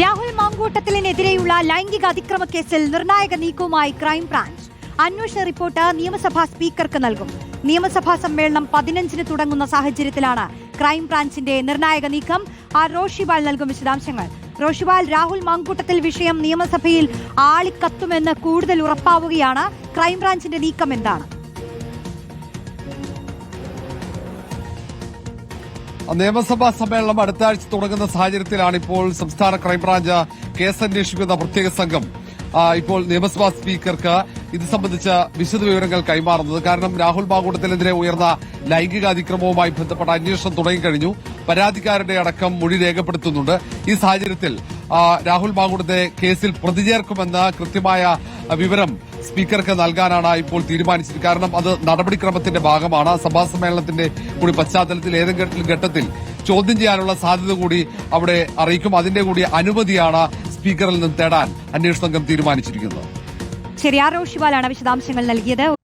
രാഹുൽ മാങ്കൂട്ടത്തിലിനെതിരെയുള്ള ലൈംഗിക അതിക്രമ കേസിൽ നിർണായക നീക്കവുമായി ക്രൈംബ്രാഞ്ച്. അന്വേഷണ റിപ്പോർട്ട് നിയമസഭാ സ്പീക്കർക്ക് നൽകും. നിയമസഭാ സമ്മേളനം പതിനഞ്ചിന് തുടങ്ങുന്ന സാഹചര്യത്തിലാണ് ക്രൈംബ്രാഞ്ചിന്റെ നിർണായക നീക്കം. ആർ റോഷിബാൽ നൽകും വിശദാംശങ്ങൾ. റോഷിബാൽ രാഹുൽ മാങ്കൂട്ടത്തിൽ വിഷയം നിയമസഭയിൽ ആളിക്കത്തുമെന്ന് കൂടുതൽ ഉറപ്പാവുകയാണ്. ക്രൈംബ്രാഞ്ചിന്റെ നീക്കം എന്താണ്? നിയമസഭാ സമ്മേളനം അടുത്ത ആഴ്ച തുടങ്ങുന്ന സാഹചര്യത്തിലാണ് ഇപ്പോൾ സംസ്ഥാന ക്രൈംബ്രാഞ്ച് കേസ് അന്വേഷിക്കുന്ന പ്രത്യേക സംഘം ഇപ്പോൾ നിയമസഭാ സ്പീക്കർക്ക് ഇത് സംബന്ധിച്ച വിശദ വിവരങ്ങൾ കൈമാറുന്നത്. കാരണം രാഹുൽ മാങ്കൂട്ടത്തിനെതിരെ ഉയർന്ന ലൈംഗിക അതിക്രമവുമായി ബന്ധപ്പെട്ട അന്വേഷണം തുടങ്ങിക്കഴിഞ്ഞു പരാതിക്കാരുടെ അടക്കം മൊഴി രേഖപ്പെടുത്തുന്നുണ്ട്. ഈ സാഹചര്യത്തിൽ രാഹുൽ മാങ്കൂട്ടത്തെ കേസിൽ പ്രതിചേർക്കുമെന്ന് കൃത്യമായ വിവരം സ്പീക്കർക്ക് നൽകാനാണ് ഇപ്പോൾ തീരുമാനിച്ചത്. കാരണം അത് നടപടിക്രമത്തിന്റെ ഭാഗമാണ്. സഭാ സമ്മേളനത്തിന്റെ കൂടി പശ്ചാത്തലത്തിൽ ഏതെങ്കിലും ഘട്ടത്തിൽ ചോദ്യം ചെയ്യാനുള്ള സാധ്യത കൂടി അവിടെ അറിയിക്കും. അതിന്റെ കൂടി അനുമതിയാണ് സ്പീക്കറിൽ നിന്ന് തേടാൻ അന്വേഷണ സംഘം തീരുമാനിച്ചിരിക്കുന്നത്. ശരി ആർ റോഷിബാലാണ് വിശദാംശങ്ങൾ നൽകിയത്.